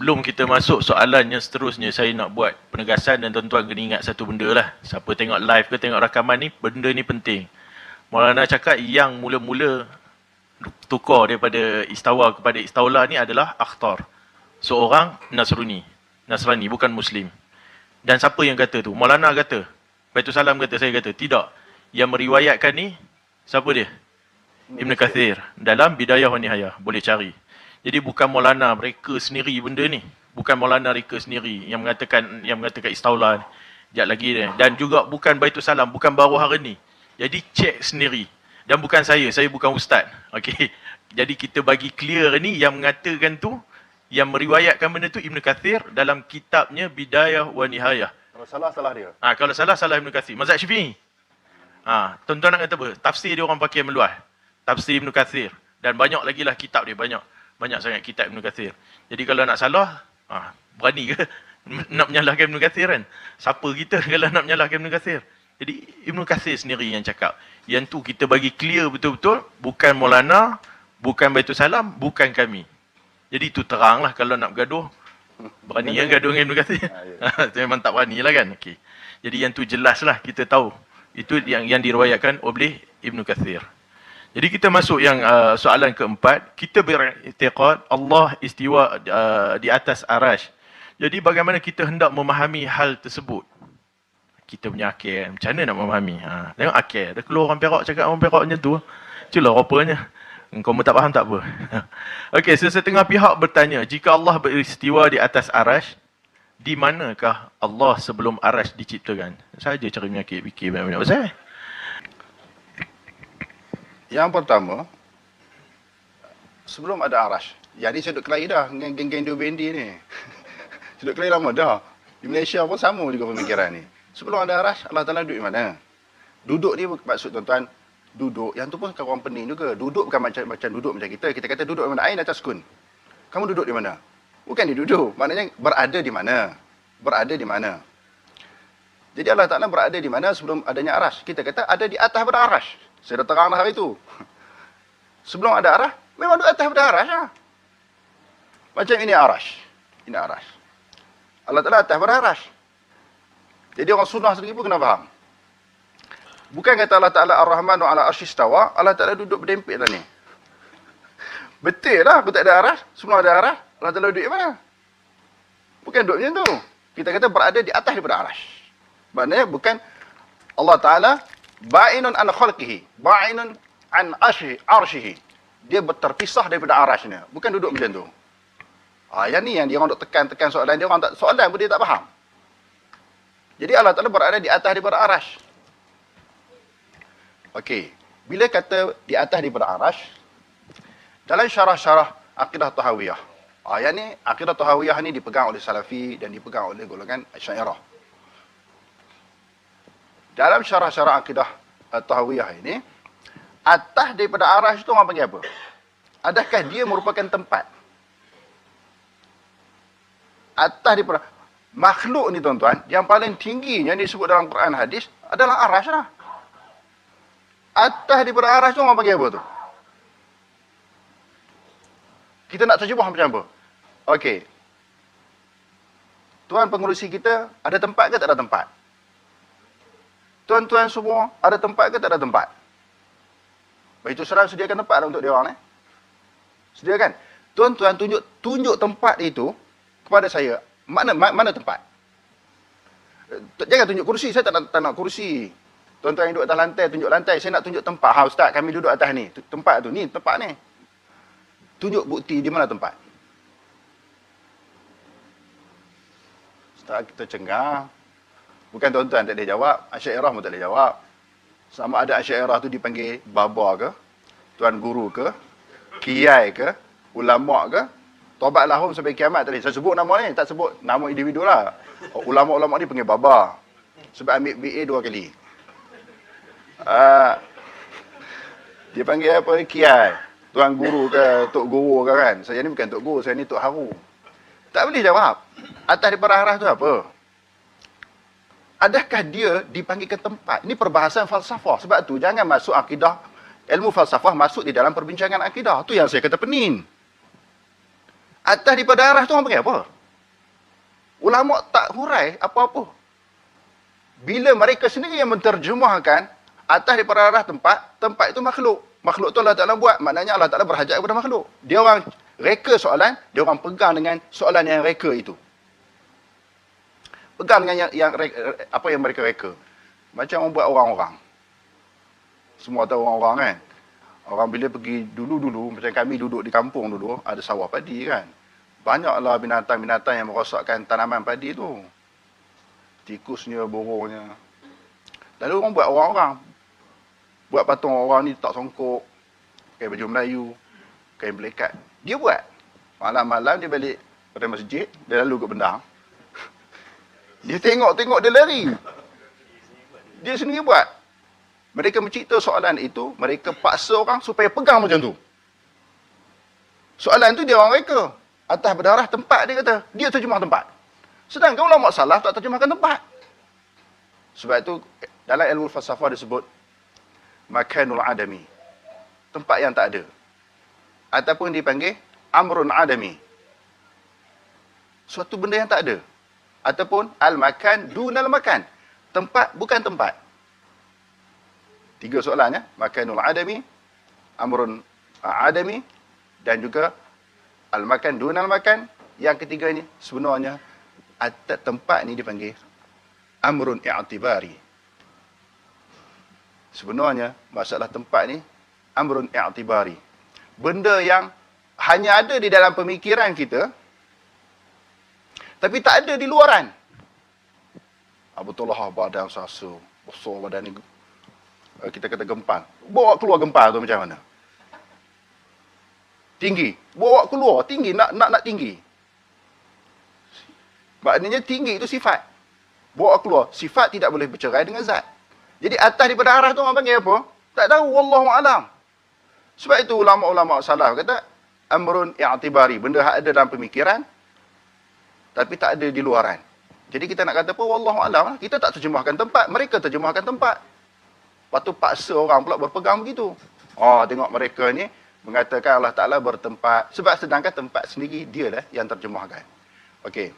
sebelum kita masuk soalan yang seterusnya, saya nak buat penegasan dan tuan-tuan kena ingat satu benda lah. Siapa tengok live ke tengok rakaman ni, benda ni penting. Maulana cakap yang mula-mula tukar daripada istawa kepada istaula ni adalah akhtar. Seorang Nasrani. Nasrani, bukan Muslim. Dan siapa yang kata tu? Maulana kata. Baitul Salam kata, saya kata. Tidak. Yang meriwayatkan ni, siapa dia? Ibn Kathir. Dalam Bidayah wa Nihayah. Boleh cari. Jadi bukan Maulana mereka sendiri benda ni. Bukan Maulana mereka sendiri yang mengatakan yang mengatakan istaula ni. Sekejap lagi dia. Dan juga bukan Baitul Salam, bukan baru hari ni. Jadi cek sendiri. Dan bukan saya, saya bukan ustaz. Okey. Jadi kita bagi clear ni yang mengatakan tu yang meriwayatkan benda tu Ibn Kathir dalam kitabnya Bidayah wa Nihayah. Kalau salah, salah dia. Ah ha, kalau salah salah Ibn Kathir. Mazhab Syafi'i. Ah, ha, tuan-tuan nak kata apa? Tafsir dia orang pakai meluas. Tafsir Ibn Kathir dan banyak lagi lah kitab dia banyak. Banyak sangat kitab Ibn Kathir. Jadi kalau nak salah, ah, berani ke nak menyalahkan Ibn Kathir kan? Siapa kita kalau nak menyalahkan Ibn Kathir? Jadi Ibn Kathir sendiri yang cakap. Yang tu kita bagi clear betul-betul. Bukan Maulana, bukan Baitul Salam, bukan kami. Jadi itu terang lah kalau nak bergaduh. Berani yang gaduh dengan Ibn Kathir. Ha, ya. Memang tak berani lah kan. Okay. Jadi yang tu jelas lah kita tahu. Itu yang yang diriwayatkan oleh Ibn Kathir. Jadi kita masuk yang uh, soalan keempat. Kita beriktiqad Allah istiwa uh, di atas arash. Jadi bagaimana kita hendak memahami hal tersebut? Kita punya akil Macam mana nak memahami? Ha, tengok akil. Ada keluar orang perak cakap orang perak macam tu. Itulah rupanya. Kau tak faham tak apa. Okey, sesetengah pihak bertanya. Jika Allah beristiwa di atas arash, di manakah Allah sebelum arash diciptakan? Saja cara menyakit fikir banyak-banyak. Pasal? Yang pertama, sebelum ada arash. Jadi saya duduk kelahi dah dengan geng-geng dua bendi ni. saya duduk kelahi lama dah. Di Malaysia pun sama juga pemikiran ni. Sebelum ada arash, Allah Ta'ala duduk di mana? Duduk ni maksud tuan-tuan, duduk. Yang tu pun kawan pening juga. Duduk bukan macam macam duduk macam kita. Kita kata duduk di mana? Ain atas kun. Kamu duduk di mana? Bukan di duduk. Maknanya berada di mana? Berada di mana? Jadi Allah Ta'ala berada di mana sebelum adanya arash? Kita kata ada di atas pada arash. Saya dah terang hari itu. Sebelum ada arah, memang duduk atas pada arah. Ya. Macam ini arah. Ini arah. Allah Ta'ala atas pada arah. Jadi orang sunnah sendiri pun kena faham. Bukan kata Allah Ta'ala Ar-Rahmanu ala arsyistawa, Allah Ta'ala duduk berdempik lah ni. Betul lah, aku tak ada arah. Sebelum ada arah, Allah Ta'ala duduk di mana? Bukan duduk macam tu. Kita kata berada di atas daripada arah. Maknanya bukan Allah Ta'ala ba'inun an khalqihi. Ba'inun an arshihi dia terpisah daripada arasnya. Bukan duduk macam tu. Ah yang ni yang dia orang duk tekan-tekan soalan. Dia orang tak soalan pun dia tak faham. Jadi Allah Taala berada di atas daripada arash. Okey. Bila kata di atas daripada arash dalam syarah-syarah akidah tahawiyah. Ah yang ni akidah tahawiyah ni dipegang oleh salafi dan dipegang oleh golongan asy'ariyah dalam syarah-syarah akidah tahawiyah ini, atas daripada arah itu orang panggil apa? Adakah dia merupakan tempat? Atas daripada makhluk ni tuan-tuan, yang paling tinggi yang disebut dalam Quran hadis adalah arah lah. Atas daripada arah itu orang panggil apa tu? Kita nak terjemah macam apa? Okey. Tuan pengurusi kita ada tempat ke tak ada tempat? Tuan-tuan semua, ada tempat ke tak ada tempat? Baitul Salam sediakan tempat untuk dia orang. Eh? Sediakan. Tuan-tuan tunjuk tunjuk tempat itu kepada saya. Mana mana tempat? Jangan tunjuk kursi. Saya tak nak, tak nak kursi. Tuan-tuan yang duduk atas lantai, tunjuk lantai. Saya nak tunjuk tempat. Ha, Ustaz, kami duduk atas ni. Tempat tu. Ni, tempat ni. Tunjuk bukti di mana tempat. Ustaz, kita cengah. Bukan tuan-tuan tak boleh jawab, Asy'ariyah pun tak boleh jawab. Sama ada Asy'ariyah tu dipanggil baba ke, tuan guru ke, kiai ke, ulama ke, tobat lahum sampai kiamat tadi. Saya sebut nama ni, tak sebut nama individu lah. Ulama-ulama ni panggil baba. Sebab ambil BA dua kali. Uh, dia panggil apa ni? Kiai. Tuan guru ke, tok guru ke kan. Saya ni bukan tok guru, saya ni tok haru. Tak boleh jawab. Atas daripada arah tu apa? Adakah dia dipanggil ke tempat? Ini perbahasan falsafah. Sebab tu jangan masuk akidah, ilmu falsafah masuk di dalam perbincangan akidah. Itu yang saya kata pening. Atas daripada arah tu orang panggil apa? Ulama tak hurai apa-apa. Bila mereka sendiri yang menterjemahkan atas daripada arah tempat, tempat itu makhluk. Makhluk tu Allah Ta'ala buat, maknanya Allah Ta'ala berhajat kepada makhluk. Dia orang reka soalan, dia orang pegang dengan soalan yang reka itu. Pegang dengan yang, yang apa yang mereka reka. Macam buat orang-orang. Semua tahu orang-orang kan. Orang bila pergi dulu-dulu, macam kami duduk di kampung dulu, ada sawah padi kan. Banyaklah binatang-binatang yang merosakkan tanaman padi tu. Tikusnya, burungnya. Lalu orang buat orang-orang. Buat patung orang ni tak songkok. Pakai baju Melayu. Kain belekat. Dia buat. Malam-malam dia balik pada masjid. Dia lalu ke bendang. Dia tengok-tengok dia lari. Dia sendiri buat. Mereka mencipta soalan itu, mereka paksa orang supaya pegang macam tu. Soalan tu dia orang reka. Atas berdarah tempat dia kata. Dia terjemah tempat. Sedangkan ulama salah tak terjemahkan tempat. Sebab itu dalam ilmu falsafah disebut makanul adami. Tempat yang tak ada. Ataupun dipanggil amrun adami. Suatu benda yang tak ada. Ataupun al-makan dunal makan. Tempat bukan tempat. Tiga soalannya. Makanul adami, amrun adami, dan juga al-makan dunal makan. Yang ketiga ini sebenarnya atas tempat ni dipanggil amrun i'tibari. Sebenarnya masalah tempat ni amrun i'tibari. Benda yang hanya ada di dalam pemikiran kita tapi tak ada di luaran. Ah, betul lah badan sasa. Besar badan ni. Eh, Kita kata gempal. Bawa keluar gempal tu macam mana? Tinggi. Bawa keluar. Tinggi. Nak nak nak tinggi. Maknanya tinggi itu sifat. Bawa keluar. Sifat tidak boleh bercerai dengan zat. Jadi atas daripada arah tu orang panggil apa? Tak tahu. Wallahu alam. Sebab itu ulama-ulama salaf kata amrun i'tibari. Benda yang ada dalam pemikiran tapi tak ada di luaran. Jadi kita nak kata apa? Wallahu alam. lah. Kita tak terjemahkan tempat, mereka terjemahkan tempat. Lepas tu paksa orang pula berpegang begitu. Oh, tengok mereka ni mengatakan Allah Taala bertempat sebab sedangkan tempat sendiri dia lah yang terjemahkan. Okey.